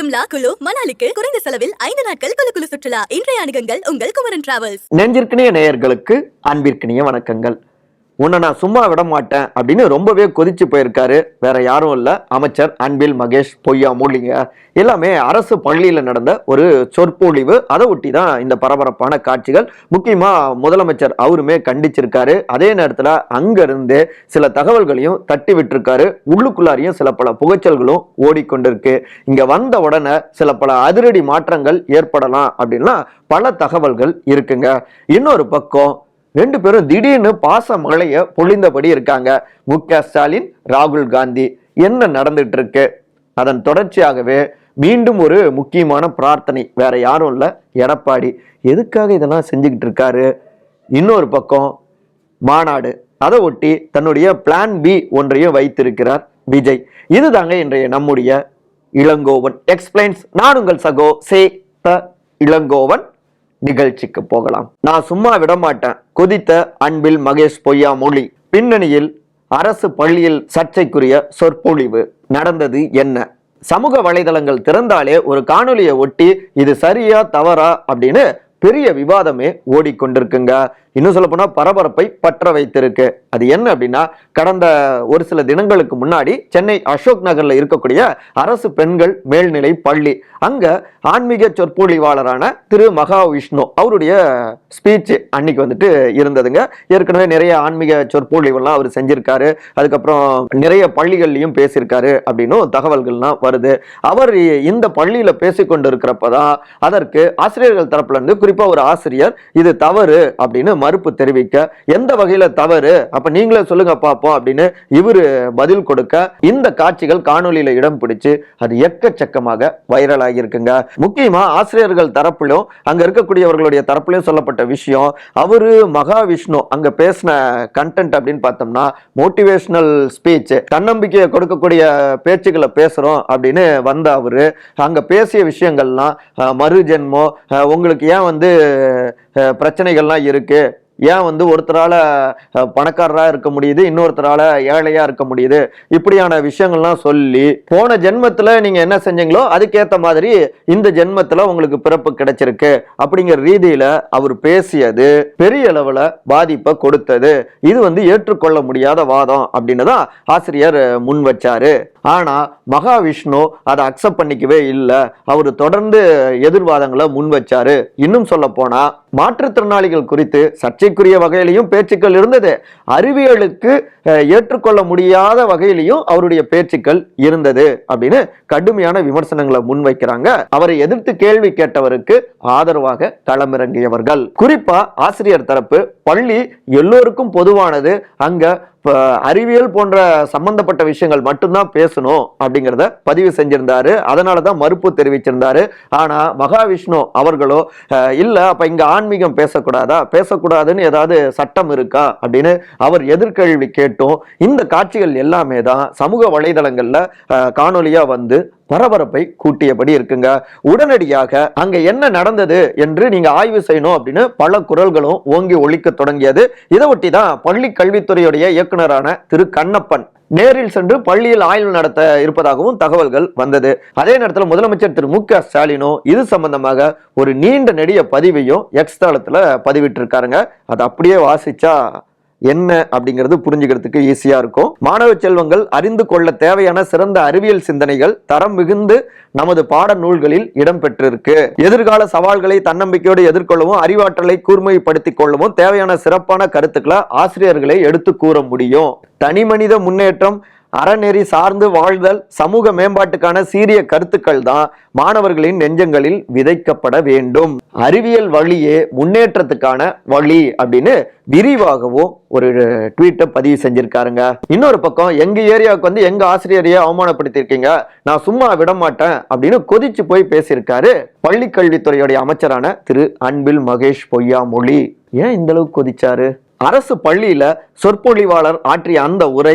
சிம்லா குழு மணாலிக்கு குறைந்த செலவில் ஐந்து நாட்கள் குழு குழு சுற்றுலா. இன்றைய அணுகுங்கள் உங்கள் குமரன் டிராவல்ஸ். நெஞ்சிற்கினிய நேயர்களுக்கு அன்பிற்கினிய வணக்கங்கள். உன்னை நான் சும்மா விட மாட்டேன் அப்படின்னு ரொம்பவே கொதிச்சு போயிருக்காரு. வேற யாரும் இல்லை. அமைச்சர் அன்பில் மகேஷ் பொய்யா மூலிங்க எல்லாமே அரசு பள்ளியில் நடந்த ஒரு சொற்பொழிவு. அதை ஒட்டி தான் இந்த பரபரப்பான காட்சிகள். முக்கியமாக முதலமைச்சர் அவருமே கண்டிச்சிருக்காரு. அதே நேரத்தில் அங்கிருந்து சில தகவல்களையும் தட்டி விட்டுருக்காரு. உள்ளுக்குள்ளாரையும் சில பல புகைச்சல்களும் ஓடிக்கொண்டிருக்கு. இங்கே வந்த உடனே சில பல அதிரடி மாற்றங்கள் ஏற்படலாம் அப்படின்னா பல தகவல்கள் இருக்குங்க. இன்னொரு பக்கம் ரெண்டு பேரும் திடீர்னு பாச மழைய பொழிந்தபடி இருக்காங்க. மு க ஸ்டாலின் ராகுல் காந்தி. என்ன நடந்துட்டு இருக்கு அதன் தொடர்ச்சியாகவே மீண்டும் ஒரு முக்கியமான பிரார்த்தனை. வேற யாரும் இல்லை. எடப்பாடி. எதுக்காக இதெல்லாம் செஞ்சுக்கிட்டு இருக்காரு இன்னொரு பக்கம் மாநாடு. அதை ஒட்டி தன்னுடைய பிளான் பி ஒன்றையும் வைத்திருக்கிறார் விஜய். இதுதாங்க இன்றைய நம்முடைய இளங்கோவன். எக்ஸ்பிளைன்ஸ் நான் உங்கள் சகோ. சே த இளங்கோவன். நிகழ்ச்சிக்கு போகலாம். நான் சும்மா விட மாட்டேன் கொதித்த அன்பில் மகேஷ் பொய்யா மொழி பின்னணியில் அரசு பள்ளியில் சர்ச்சைக்குரிய சொற்பொழிவு. நடந்தது என்ன? சமூக வலைதளங்கள் திறந்தாலே ஒரு காணொலியை ஒட்டி இது சரியா தவறா அப்படின்னு பெரிய விவாதமே ஓடிக்கொண்டிருக்குங்க. இன்னும் சொல்ல போனா பரபரப்பை பற்ற வைத்திருக்கு. அது என்ன அப்படின்னா கடந்த ஒரு சில தினங்களுக்கு முன்னாடி சென்னை அசோக் நகர்ல இருக்கக்கூடிய அரசு பெண்கள் மேல்நிலை பள்ளி. அங்க ஆன்மீக சொற்பொழிவாளரான திரு மகாவிஷ்ணு அவருடைய ஸ்பீச் அன்னைக்கு வந்துட்டு இருந்ததுங்க. ஏற்கனவே நிறைய ஆன்மீக சொற்பொழிவெல்லாம் அவர் செஞ்சிருக்காரு. அதுக்கப்புறம் நிறைய பள்ளிகள்லையும் பேசியிருக்காரு அப்படின்னும் தகவல்கள்லாம் வருது. அவர் இந்த பள்ளியில பேசிக்கொண்டிருக்கிறப்பதான் அதற்கு ஆசிரியர்கள் தரப்புல குறிப்பாக ஒரு ஆசிரியர் இது தவறு அப்படின்னு மறுப்பு தெரிவிக்க எந்த வகையில் தவறு? அப்போ நீங்களே சொல்லுங்க பார்ப்போம் அப்படின்னு இவர் பதில் கொடுக்க இந்த காட்சிகள் காணொலியில் இடம் பிடிச்சு அது எக்கச்சக்கமாக வைரல் ஆகியிருக்குங்க. முக்கியமாக ஆசிரியர்கள் தரப்பிலும் அங்கே இருக்கக்கூடியவர்களுடைய தரப்பிலும் சொல்லப்பட்ட விஷயம் அவர் மகாவிஷ்ணு அங்கே பேசின கண்டென்ட் அப்படின்னு பார்த்தோம்னா மோட்டிவேஷனல் ஸ்பீச் தன்னம்பிக்கையை கொடுக்கக்கூடிய பேச்சுக்களை பேசுகிறோம் அப்படின்னு வந்த அவர். அங்கே பேசிய விஷயங்கள்லாம் அஹ், மறு ஜென்மம் உங்களுக்கு ஏன் வந்து வந்து பிரச்சனைகள்லாம் இருக்குது ஏன் வந்து ஒருத்தரால் பணக்காரராக இருக்க முடியுது இன்னொருத்தரால் ஏழையாக இருக்க முடியுது? இப்படியான விஷயங்கள்லாம் சொல்லி போன ஜென்மத்தில் நீங்கள் என்ன செஞ்சீங்களோ அதுக்கேற்ற மாதிரி இந்த ஜென்மத்தில் உங்களுக்கு பிறப்பு கிடைச்சிருக்கு. அப்படிங்கிற ரீதியில் அவர் பேசியது பெரிய அளவில் பாதிப்பை கொடுத்தது. இது வந்து ஏற்றுக்கொள்ள முடியாத வாதம் அப்படின்னு தான் ஆசிரியர் முன் வச்சாரு. ஆனா மகாவிஷ்ணு அதை அக்செப்ட் பண்ணிக்கவே இல்லை. அவர் தொடர்ந்து எதிர்வாதங்களை முன் வச்சாரு இன்னும் சொல்ல போனா மாற்றுத்திறனாளிகள் குறித்து சர்ச்சைக்குரிய வகையிலையும் பேச்சுக்கள் இருந்தது. அறிவியலுக்கு ஏற்றுக்கொள்ள முடியாத வகையிலையும் அவருடைய பேச்சுக்கள் இருந்தது அப்படின்னு கடுமையான விமர்சனங்களை முன்வைக்கிறாங்க. அவரை எதிர்த்து கேள்வி கேட்டவருக்கு ஆதரவாக களமிறங்கியவர்கள். குறிப்பா ஆசிரியர் தரப்பு பள்ளி எல்லோருக்கும் பொதுவானது. அங்க இப்போ அறிவியல் போன்ற சம்பந்தப்பட்ட விஷயங்கள் மட்டும்தான் பேசணும் அப்படிங்கிறத பதிவு செஞ்சிருந்தாரு. அதனால தான் மறுப்பு தெரிவிச்சிருந்தாரு. ஆனால் மகாவிஷ்ணு அவர்களோ இல்லை அப்போ இங்கே ஆன்மீகம் பேசக்கூடாதா? பேசக்கூடாதுன்னு ஏதாவது சட்டம் இருக்கா? அப்படின்னு அவர் எதிர்கேள்வி கேட்டும். இந்த காட்சிகள் எல்லாமே தான் சமூக வலைதளங்களில் காணொலியாக வந்து பரபரப்பை கூட்டியபடி இருக்குங்க. உடனடியாக அங்க என்ன நடந்தது என்று நீங்க ஆய்வு செய்யணும் அப்படின்னு பல குரல்களும் ஓங்கி ஒழிக்க தொடங்கியது. இதை ஒட்டி தான் பள்ளி கல்வித்துறையுடைய இயக்குனரான திரு கண்ணப்பன் நேரில் சென்று பள்ளியில் ஆய்வு நடத்த இருப்பதாகவும் தகவல்கள் வந்தது. அதே நேரத்தில் முதலமைச்சர் திரு மு க ஸ்டாலினும் இது சம்பந்தமாக ஒரு நீண்ட நெடிய பதிவையும் எக்ஸ் தளத்தில் பதிவிட்டிருக்காருங்க. அதை அப்படியே வாசிச்சா என்ன அப்படிங்கிறது புரிஞ்சுக்கிறதுக்கு ஈஸியா இருக்கும். மாணவ செல்வங்கள் அறிந்து கொள்ள தேவையான சிறந்த அறிவியல் சிந்தனைகள் தரம் மிகுந்து நமது பாட நூல்களில் இடம்பெற்றிருக்கு. எதிர்கால சவால்களை தன்னம்பிக்கையோடு எதிர்கொள்ளவும் அறிவாற்றலை கூர்மைப்படுத்திக் கொள்ளவும் தேவையான சிறப்பான கருத்துக்களை ஆசிரியர்களை எடுத்து கூற முடியும். தனி மனித முன்னேற்றம் அறநெறி சார்ந்து வாழ்தல் சமூக மேம்பாட்டுக்கான சீரிய கருத்துக்கள் தான் மாணவர்களின் நெஞ்சங்களில் விதைக்கப்பட வேண்டும். அறிவியல் வழியே முன்னேற்றத்துக்கான வழி அப்படின்னு விரிவாகவும் ஒரு ட்வீட்டை பதிவு செஞ்சிருக்காருங்க. இன்னொரு பக்கம் எங்க ஏரியாவுக்கு வந்து எங்க ஆசிரியரையே அவமானப்படுத்தியிருக்கீங்க? நான் சும்மா விட மாட்டேன் அப்படின்னு கொதிச்சு போய் பேசியிருக்காரு பள்ளி கல்வித்துறையுடைய அமைச்சரான திரு. அன்பில் மகேஷ் பொய்யாமொழி. ஏன் இந்த அளவுக்கு கொதிச்சாரு? அரசு பள்ளியில சொற்பொழிவாளர் ஆற்றிய அந்த உரை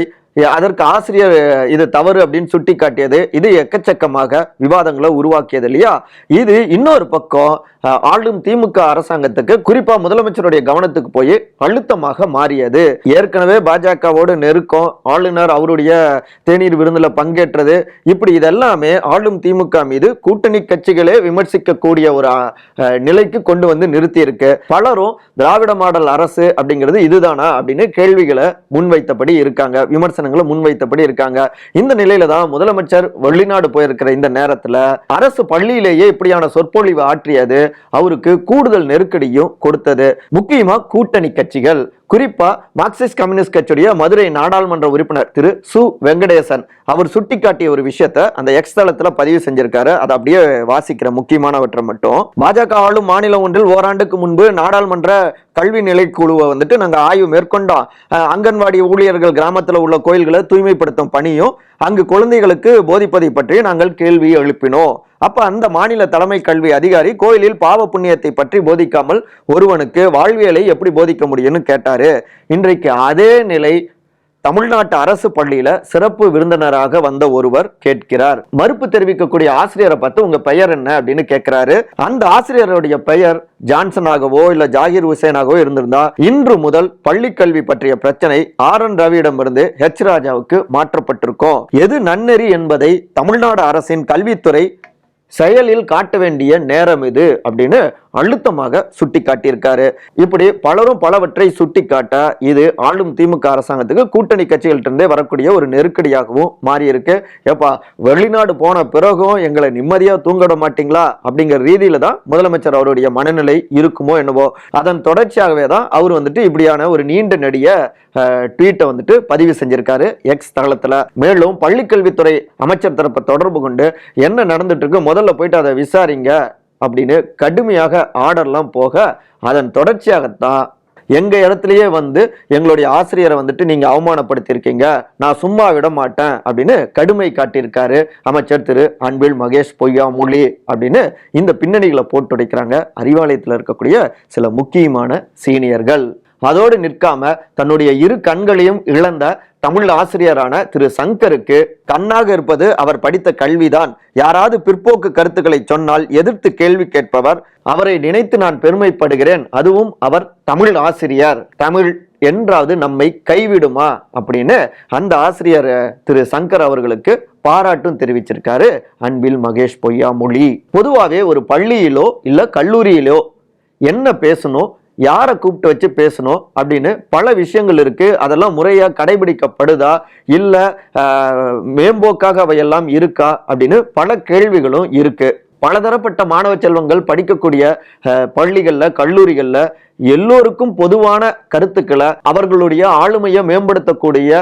அதற்கு ஆசிரியர் இது தவறு அப்படின்னு சுட்டி காட்டியது இது எக்கச்சக்கமாக விவாதங்களை உருவாக்கியது இல்லையா? இது இன்னொரு பக்கம் ஆளும் திமுக அரசாங்கத்துக்கு குறிப்பா முதலமைச்சருடைய கவனத்துக்கு போய் அழுத்தமாக மாறியது. ஏற்கனவே பாஜகவோடு நெருக்கம் ஆளுநர் அவருடைய தேநீர் விருந்துல பங்கேற்றது. இப்படி இதெல்லாமே ஆளும் திமுக மீது கூட்டணி கட்சிகளே விமர்சிக்கக்கூடிய ஒரு நிலைக்கு கொண்டு வந்து நிறுத்தி இருக்கு பலரும் திராவிட மாடல் அரசு அப்படிங்கிறது இதுதானா அப்படின்னு கேள்விகளை முன்வைத்தபடி இருக்காங்க. விமர்சனங்களை முன்வைத்தபடி இருக்காங்க. இந்த நிலையில தான் முதலமைச்சர் வெளிநாடு போயிருக்கிற இந்த நேரத்தில் அரசு பள்ளியிலேயே இப்படியான சொற்பொழிவு ஆற்றியது அவருக்கு கூடுதல் நெருக்கடியும் கொடுத்தது. முக்கியமா கூட்டணி கட்சிகள். குறிப்பா மார்க்சிஸ்ட் கம்யூனிஸ்ட் கட்சியுடைய மதுரை நாடாளுமன்ற உறுப்பினர் திரு சு வெங்கடேசன். அவர் சுட்டிக்காட்டிய ஒரு விஷயத்த அந்த எக்ஸ் தளத்துல பதிவு செஞ்சிருக்காரு. அதை அப்படியே வாசிக்கிற முக்கியமானவற்றை மட்டும். பாஜக ஆளும் மாநிலம் ஒன்றில் ஓராண்டுக்கு முன்பு நாடாளுமன்ற கல்வி நிலைக்குழுவை வந்துட்டு நாங்கள் ஆய்வு மேற்கொண்டோம். அங்கன்வாடி ஊழியர்கள் கிராமத்தில் உள்ள கோயில்களை தூய்மைப்படுத்தும் பணியும் அங்கு குழந்தைகளுக்கு போதிப்பதை பற்றி நாங்கள் கேள்வி எழுப்பினோம். அப்ப அந்த மாநில தலைமை கல்வி அதிகாரி கோயிலில் பாவ புண்ணியத்தை பற்றி போதிக்காமல் ஒருவனுக்கு வாழ்வியலை எப்படி போதிக்க முடியும்னு கேட்டாரு. இன்றைக்கு அதே நிலை தமிழ்நாட்டு அரசு பள்ளியில சிறப்பு விருந்தினராக வந்த ஒருவர் கேட்கிறார். மறுப்பு தெரிவிக்கக்கூடிய ஆசிரியரை பார்த்து உங்க பெயர் என்ன அப்படின்னு கேட்கிறாரு. அந்த ஆசிரியருடைய பெயர் ஜான்சனாகவோ இல்ல ஜாகிர் ஹுசேனாகவோ இருந்திருந்தா இன்று முதல் பள்ளி கல்வி பற்றிய பிரச்சனை ஆர் என் ரவியிடமிருந்து ஹெச் ராஜாவுக்கு மாற்றப்பட்டிருக்கும். எது நன்னெறி என்பதை தமிழ்நாடு அரசின் கல்வித்துறை செயலில் காட்ட வேண்டிய நேரம் இது அப்படின்னு அழுத்தமாக சுட்டி காட்டியிருக்காரு இப்படி பலரும் பலவற்றை சுட்டி காட்ட இது ஆளும் திமுக அரசாங்கத்துக்கு கூட்டணி கட்சிகள்ட்ட இருந்தே வரக்கூடிய ஒரு நெருக்கடியாகவும் மாறி இருக்கு ஏப்பா வெளிநாடு போன பிறகும் எங்களை நிம்மதியா தூங்கிட மாட்டீங்களா? அப்படிங்கிற ரீதியில தான் முதலமைச்சர் அவருடைய மனநிலை இருக்குமோ என்னவோ. அதன் தொடர்ச்சியாகவே தான் அவர் வந்துட்டு இப்படியான ஒரு நீண்ட நடிக ட்வீட்டை வந்துட்டு பதிவு செஞ்சிருக்காரு எக்ஸ் தளத்தில். மேலும் பள்ளிக்கல்வித்துறை அமைச்சர் தரப்பை தொடர்பு கொண்டு என்ன நடந்துட்டு இருக்கு முதல்ல போயிட்டு அதை விசாரிங்க. அப்படின்னு கடுமையாக ஆர்டர்லாம் போக அதன் தொடர்ச்சியாகத்தான் எங்கள் இடத்துலையே வந்து எங்களுடைய ஆசிரியரை வந்துட்டு நீங்கள் அவமானப்படுத்தியிருக்கீங்க. நான் சும்மா விட மாட்டேன் அப்படின்னு கடுமை காட்டியிருக்காரு அமைச்சர் திரு அன்பில் மகேஷ் பொய்யாமொழி அப்படின்னு இந்த பின்னணிகளை போட்டுடைக்கிறாங்க அறிவாலயத்தில் இருக்கக்கூடிய சில முக்கியமான சீனியர்கள். அதோடு நிற்காம தன்னுடைய இரு கண்களையும் இழந்த தமிழ் ஆசிரியரான திரு சங்கருக்கு கண்ணாக இருப்பது அவர் படித்த கல்விதான். யாராவது பிற்போக்கு கருத்துக்களை சொன்னால் எதிர்த்து கேள்வி கேட்பவர். அவரை நினைத்து நான் பெருமைப்படுகிறேன். அதுவும் அவர் தமிழ் ஆசிரியர். தமிழ் என்றாவது நம்மை கைவிடுமா? அப்படின்னு அந்த ஆசிரியர் திரு சங்கர் அவர்களுக்கு பாராட்டும் தெரிவிச்சிருக்காரு. அன்பில் மகேஷ் பொய்யாமொழி. பொதுவாகவே ஒரு பள்ளியிலோ இல்லை கல்லூரியிலோ என்ன பேசணும்? யாரை கூப்பிட்டு வச்சு பேசணும் அப்படின்னு பல விஷயங்கள் இருக்கு. அதெல்லாம் முறையாக கடைபிடிக்கப்படுதா? இல்லை மேம்போக்காக அவையெல்லாம் இருக்கா? அப்படின்னு பல கேள்விகளும் இருக்குது பலதரப்பட்ட மாணவ செல்வங்கள் படிக்கக்கூடிய பள்ளிகளில் கல்லூரிகளில் எல்லோருக்கும் பொதுவான கருத்துக்களை அவர்களுடைய ஆளுமையை மேம்படுத்தக்கூடிய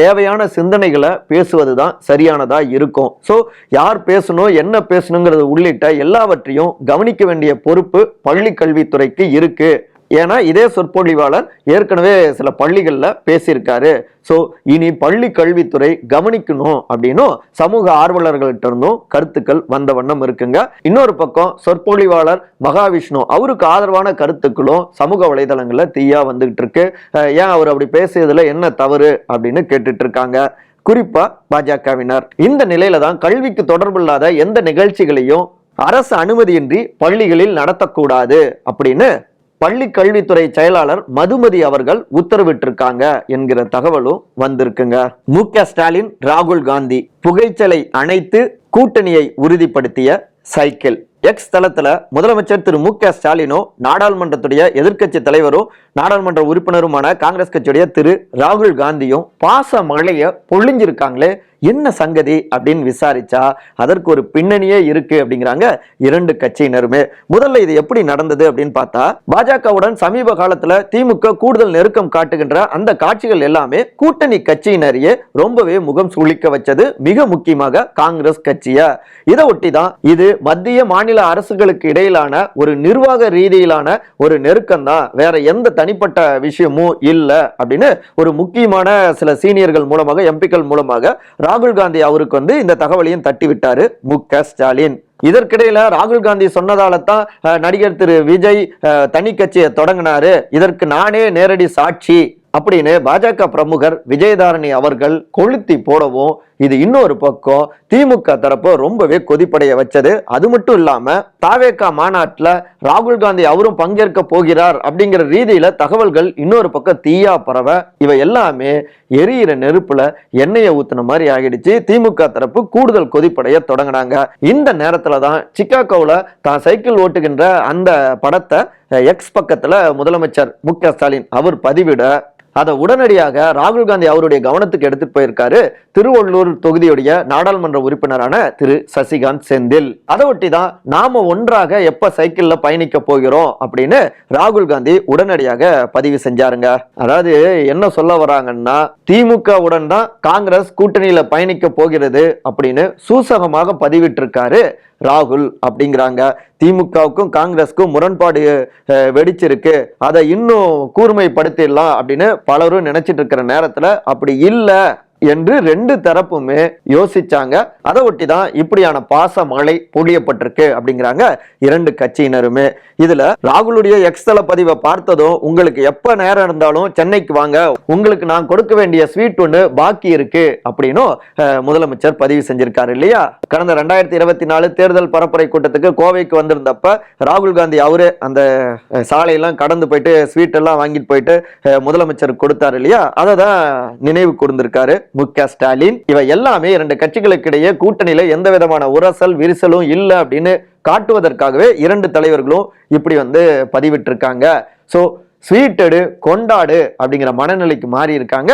தேவையான சிந்தனைகளை பேசுவது தான் சரியானதாக இருக்கும். ஸோ யார் பேசணும் என்ன பேசணுங்கிறது உள்ளிட்ட எல்லாவற்றையும் கவனிக்க வேண்டிய பொறுப்பு பள்ளி கல்வித்துறைக்கு இருக்குது ஏன்னா இதே சொற்பொழிவாளர் ஏற்கனவே சில பள்ளிகளில் பேசியிருக்காரு. ஸோ இனி பள்ளி கல்வித்துறை கவனிக்கணும் அப்படின்னும் சமூக ஆர்வலர்கள்ட்ட இருந்தும் கருத்துக்கள் வந்த வண்ணம் இருக்குங்க. இன்னொரு பக்கம் சொற்பொழிவாளர் மகாவிஷ்ணு அவருக்கு ஆதரவான கருத்துக்களும் சமூக வலைதளங்களில் தீயா வந்துகிட்டு இருக்கு. ஏன் அவர் அப்படி பேசியதுல என்ன தவறு அப்படின்னு கேட்டுட்டு இருக்காங்க. குறிப்பா பாஜகவினர். இந்த நிலையில தான் கல்விக்கு தொடர்பு இல்லாத எந்த நிகழ்ச்சிகளையும் அரசு அனுமதியின்றி பள்ளிகளில் நடத்தக்கூடாது அப்படின்னு பள்ளி கல்வித்துறை செயலாளர் மதுமதி அவர்கள் உத்தரவிட்டிருக்காங்க என்கிற தகவலும் வந்திருக்குங்க. மு ஸ்டாலின் ராகுல் காந்தி புகைச்சலை அணைத்து கூட்டணியை உறுதிப்படுத்திய சைக்கிள். எக்ஸ் தளத்தில் முதலமைச்சர் திரு மு க ஸ்டாலினும் நாடாளுமன்றத்துடைய எதிர்க்கட்சி தலைவரும் நாடாளுமன்ற உறுப்பினருமான காங்கிரஸ் கட்சியுடைய திரு ராகுல் காந்தியும் பாச மழைய பொழிஞ்சிருக்காங்களே என்ன சங்கதி அப்படின்னு விசாரிச்சா அதற்கு ஒரு பின்னணியே இருக்கு அப்படிங்கிறாங்க இரண்டு கட்சியினருமே. முதல்ல இது எப்படி நடந்தது அப்படின்னு பார்த்தா பாஜகவுடன் சமீப காலத்துல திமுக கூடுதல் நெருக்கம் காட்டுகின்ற அந்த காட்சிகள் எல்லாமே கூட்டணி கட்சியினரையே ரொம்பவே முகம் சுழிக்க வச்சது மிக முக்கியமாக காங்கிரஸ் கட்சிய. இதை ஒட்டி தான் இது மத்திய மாநில அரசுகளுக்கு இடையிலான ஒரு நிர்வாக ரீதியிலான ஒரு நெருக்கம் தான் வேற எந்த தனிப்பட்ட விஷயமும் இல்லை அப்படின்னு ஒரு முக்கியமான சில சீனியர்கள் மூலமாக எம்பிக்கள் மூலமாக ராகுல் காந்தி அவருக்கு வந்து இந்த தகவலையும் தட்டி விட்டாரு மு க ஸ்டாலின். இதற்கிடையில ராகுல் காந்தி சொன்னதால தான் நடிகர் திரு விஜய் தனி கட்சியை தொடங்கினாரு. இதற்கு நானே நேரடி சாட்சி. அப்படின்னு பாஜக பிரமுகர் விஜயதாரணி அவர்கள் கொளுத்தி போடவும் இது இன்னொரு பக்கம் திமுக தரப்பு ரொம்பவே கொதிப்படைய வச்சது. அது மட்டும் இல்லாம தாவேக்கா மாநாட்டில் ராகுல் காந்தி அவரும் பங்கேற்க போகிறார் அப்படிங்கிற ரீதியில தகவல்கள் இன்னொரு பக்கம் தீயா பரவ இவை எல்லாமே எரியிற நெருப்புல எண்ணெயை ஊத்துன மாதிரி ஆகிடுச்சு. திமுக தரப்பு கூடுதல் கொதிப்படைய தொடங்கினாங்க. இந்த நேரத்துல தான் சிக்காகோவில் தான் சைக்கிள் ஓட்டுகின்ற அந்த படத்தை எக்ஸ் பக்கத்துல முதலமைச்சர் மு க ஸ்டாலின் அவர் பதிவிட அதை உடனடியாக ராகுல் காந்தி அவருடைய கவனத்துக்கு எடுத்துட்டு போயிருக்காரு. திருவள்ளூர் தொகுதியுடைய நாடாளுமன்ற உறுப்பினரான திரு சசிகாந்த் செந்தில். அதை ஒட்டி தான் நாம ஒன்றாக எப்ப சைக்கிள்ல பயணிக்க போகிறோம் அப்படின்னு ராகுல் காந்தி உடனடியாக பதிவு செஞ்சாருங்க. அதாவது என்ன சொல்ல வராங்கன்னா திமுக உடன் தான் காங்கிரஸ் கூட்டணியில பயணிக்க போகிறது அப்படின்னு சூசகமாக பதிவிட்டிருக்காரு ராகுல் அப்படிங்கிறாங்க. திமுகவுக்கும் காங்கிரஸ்க்கும் முரண்பாடு வெடிச்சிருக்கு. அதை இன்னும் கூர்மைப்படுத்திடலாம் அப்படின்னு பலரும் நினைச்சிட்டு இருக்கிற நேரத்தில் அப்படி இல்லை. என்று ரெண்டு தரப்புமே யோசிச்சாங்க. அதை ஒட்டி தான் இப்படியான பாச மழை பொழியப்பட்டிருக்கு அப்படிங்கிறாங்க இரண்டு கட்சியினருமே. இதுல ராகுலுடைய எக்ஸ்தல பதிவை பார்த்ததும் உங்களுக்கு எப்ப நேரம் இருந்தாலும் சென்னைக்கு வாங்க உங்களுக்கு நான் கொடுக்க வேண்டிய ஸ்வீட் ஒன்று பாக்கி இருக்கு அப்படின்னும் முதலமைச்சர் பதிவு செஞ்சிருக்காரு இல்லையா? கடந்த ரெண்டாயிரத்தி இருபத்தி நாலு தேர்தல் பரப்புரை கூட்டத்துக்கு கோவைக்கு வந்திருந்தப்ப ராகுல் காந்தி அவரு அந்த சாலையெல்லாம் கடந்து போயிட்டு ஸ்வீட் எல்லாம் வாங்கிட்டு போயிட்டு முதலமைச்சர் கொடுத்தாரு இல்லையா? அதை தான் நினைவு கூர்ந்திருக்காரு. மு க ஸ்டாலின். இவை எல்லாமே இரண்டு கட்சிகளுக்கு இடையே கூட்டணியில எந்த விதமான உரசல் விரிசலும் இல்லை அப்படின்னு காட்டுவதற்காகவே இரண்டு தலைவர்களும் இப்படி வந்து பதிவிட்டிருக்காங்க. ஸோ ஸ்வீட்டடு கொண்டாடு அப்படிங்கிற மனநிலைக்கு மாறி இருக்காங்க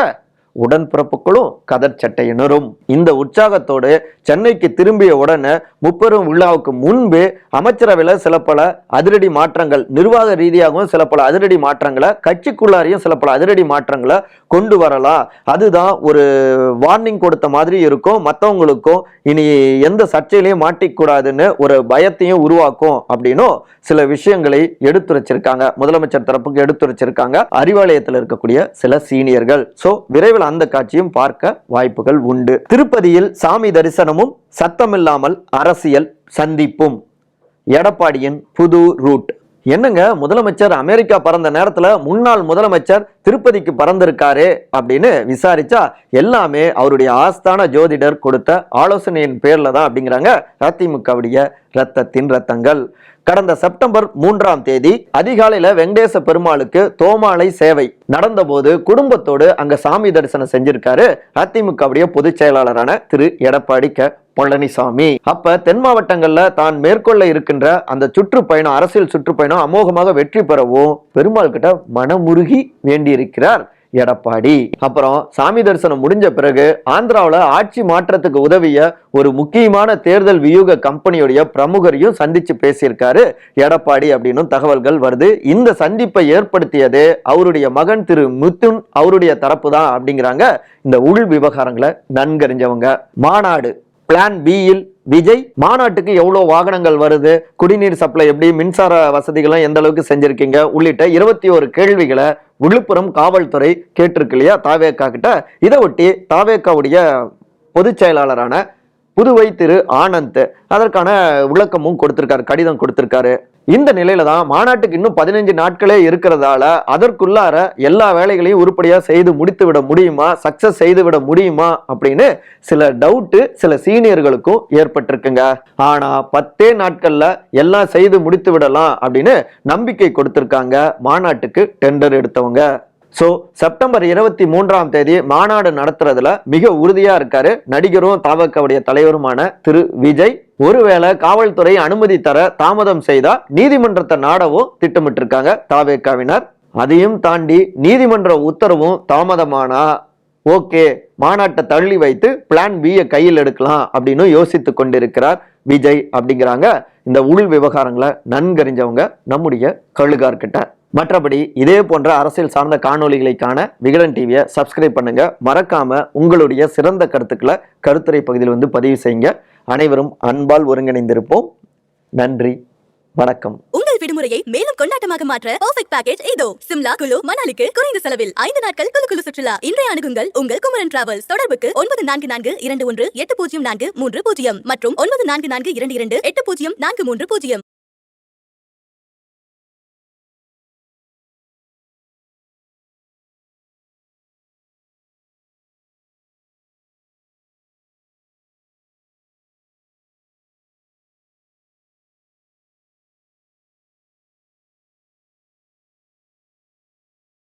உடன்பிறப்புகளும் கதர் சட்டையினரும் இந்த உற்சாகத்தோடு சென்னைக்கு திரும்பிய உடனே முப்பெரும் விழாவுக்கு முன்பே அமைச்சரவையில் சில பல அதிரடி மாற்றங்கள் நிர்வாக ரீதியாகவும் சில பல அதிரடி மாற்றங்களை கட்சிக்குள்ளாரையும் சில பல அதிரடி மாற்றங்களை கொண்டு வரலாம். அதுதான் ஒரு வார்னிங் கொடுத்த மாதிரி இருக்கும். மற்றவங்களுக்கும் இனி எந்த சர்ச்சையிலையும் மாட்டிக்கூடாதுன்னு ஒரு பயத்தையும் உருவாக்கும் அப்படின்னும் சில விஷயங்களை எடுத்துரைச்சிருக்காங்க. முதலமைச்சர் தரப்புக்கு எடுத்துரைச்சிருக்காங்க. அறிவாலயத்தில் இருக்கக்கூடிய சில சீனியர்கள். ஸோ விரைவில் அந்த காட்சியும் பார்க்க வாய்ப்புகள் உண்டு. திருப்பதியில் சாமி தரிசனமும் சத்தமில்லாமல் அரசியல் சந்திப்பும். எடப்பாடியின் புது ரூட். என்னங்க முதலமைச்சர் அமெரிக்கா பறந்த நேரத்தில் முன்னாள் முதலமைச்சர் திருப்பதிக்கு பறந்திருக்காரு அப்படின்னு விசாரிச்சா எல்லாமே அவருடைய ஆஸ்தான ஜோதிடர் கொடுத்த ஆலோசனையின் பேரில் தான் அப்படிங்கிறாங்க அதிமுகவுடைய ரத்தத்தின் ரத்தங்கள். கடந்த செப்டம்பர் மூன்றாம் தேதி அதிகாலையில வெங்கடேச பெருமாளுக்கு தோமாலை சேவை நடந்தபோது குடும்பத்தோடு அங்க சாமி தரிசனம் செஞ்சிருக்காரு. அதிமுகவுடைய பொதுச் செயலாளரான திரு எடப்பாடி க. பழனிசாமி. அப்ப தென் மாவட்டங்கள்ல தான் மேற்கொள்ள இருக்கின்ற அந்த சுற்றுப்பயணம் அரசியல் சுற்றுப்பயணம் அமோகமாக வெற்றி பெறவும் பெருமாள் கிட்ட மனமுருகி வேண்டியிருக்கிறார். எடப்பாடி. அப்புறம் சாமி தரிசனம் முடிஞ்ச பிறகு ஆந்திராவில் ஆட்சி மாற்றத்துக்கு உதவிய ஒரு முக்கியமான தேர்தல் வியூக கம்பெனியுடைய பிரமுகரையும் சந்திச்சு பேசியிருக்காரு எடப்பாடி அப்படின்னும் தகவல்கள் வருது. இந்த சந்திப்பை ஏற்படுத்தியது அவருடைய மகன் திரு முத்துன் அவருடைய தரப்பு தான் அப்படிங்கிறாங்க. இந்த உள் விவகாரங்களை நன்கறிஞ்சவங்க. மாநாடு. பிளான் பியில் விஜய் மாநாட்டுக்கு எவ்வளோ வாகனங்கள் வருது குடிநீர் சப்ளை எப்படி மின்சார வசதிகளும் எந்த அளவுக்கு செஞ்சிருக்கீங்க உள்ளிட்ட இருபத்தி ஒரு கேள்விகளை விழுப்புரம் காவல்துறை கேட்டிருக்கு இல்லையா தாவேக்கா கிட்ட. இதை ஒட்டி தாவேக்காவுடைய பொதுச் செயலாளரான புதுவை திரு ஆனந்த் அதற்கான விளக்கமும் கொடுத்திருக்காரு கடிதம் கொடுத்திருக்காரு. இந்த நிலையில தான் மாநாட்டுக்கு இன்னும் பதினஞ்சு நாட்களே இருக்கிறதால அதற்குள்ளார எல்லா வேலைகளையும் உருப்படியா செய்து முடித்து விட முடியுமா சக்சஸ் செய்து விட முடியுமா அப்படின்னு சில டவுட்டு சில சீனியர்களுக்கும் ஏற்பட்டிருக்குங்க. ஆனா பத்தே நாட்கள்ல எல்லாம் செய்து முடித்து விடலாம் அப்படின்னு நம்பிக்கை கொடுத்திருக்காங்க மாநாட்டுக்கு டெண்டர் எடுத்தவங்க. ஸோ செப்டம்பர் இருபத்தி மூன்றாம் தேதி மாநாடு நடத்துறதுல மிக உறுதியா இருக்காரு நடிகரும் தாவக்கவுடைய தலைவருமான திரு விஜய். ஒருவேளை காவல்துறை அனுமதி தர தாமதம் செய்தா நீதிமன்றத்தை நாடவும் திட்டமிட்டிருக்காங்க தாவேக்காவினர். அதையும் தாண்டி நீதிமன்ற உத்தரவும் தாமதமானா ஓகே மாநாட்டை தள்ளி வைத்து பிளான் பியை கையில் எடுக்கலாம் அப்படின்னு யோசித்து கொண்டிருக்கிறார் விஜய் அப்படிங்கிறாங்க. இந்த உள் விவகாரங்களை நன்கறிஞ்சவங்க நம்முடைய கழுகார்கிட்ட. மற்றபடி இதே போன்ற அரசியல் சார்ந்த காணொலிகளை காண விகடன் டிவியை சப்ஸ்கிரைப் பண்ணுங்க. மறக்காம உங்களுடைய சிறந்த கருத்துக்களை கருத்துரை பகுதியில் வந்து பதிவு செய்யுங்க. அனைவரும் அன்பால் ஒருங்கிணைந்திருப்போம். நன்றி. வணக்கம். உங்கள் விடுமுறையை மேலும் கொண்டாட்டமாக மாற்ற பர்ஃபெக்ட் பேக்கேஜ் இதோ. சிம்லா குழு மணாலிக்கு குறைந்த செலவில் ஐந்து நாட்கள் குழு குழு சுற்றுலா. இன்றைய அணுகுங்கள் உங்கள் குமரன் டிராவல்ஸ் தொடர்புக்கு ஒன்பது நான்கு நான்கு இரண்டு ஒன்று எட்டு பூஜ்ஜியம் நான்கு மூன்று பூஜ்ஜியம் மற்றும் ஒன்பது நான்கு நான்கு இரண்டு இரண்டு எட்டு பூஜ்ஜியம் நான்கு மூன்று பூஜ்ஜியம்.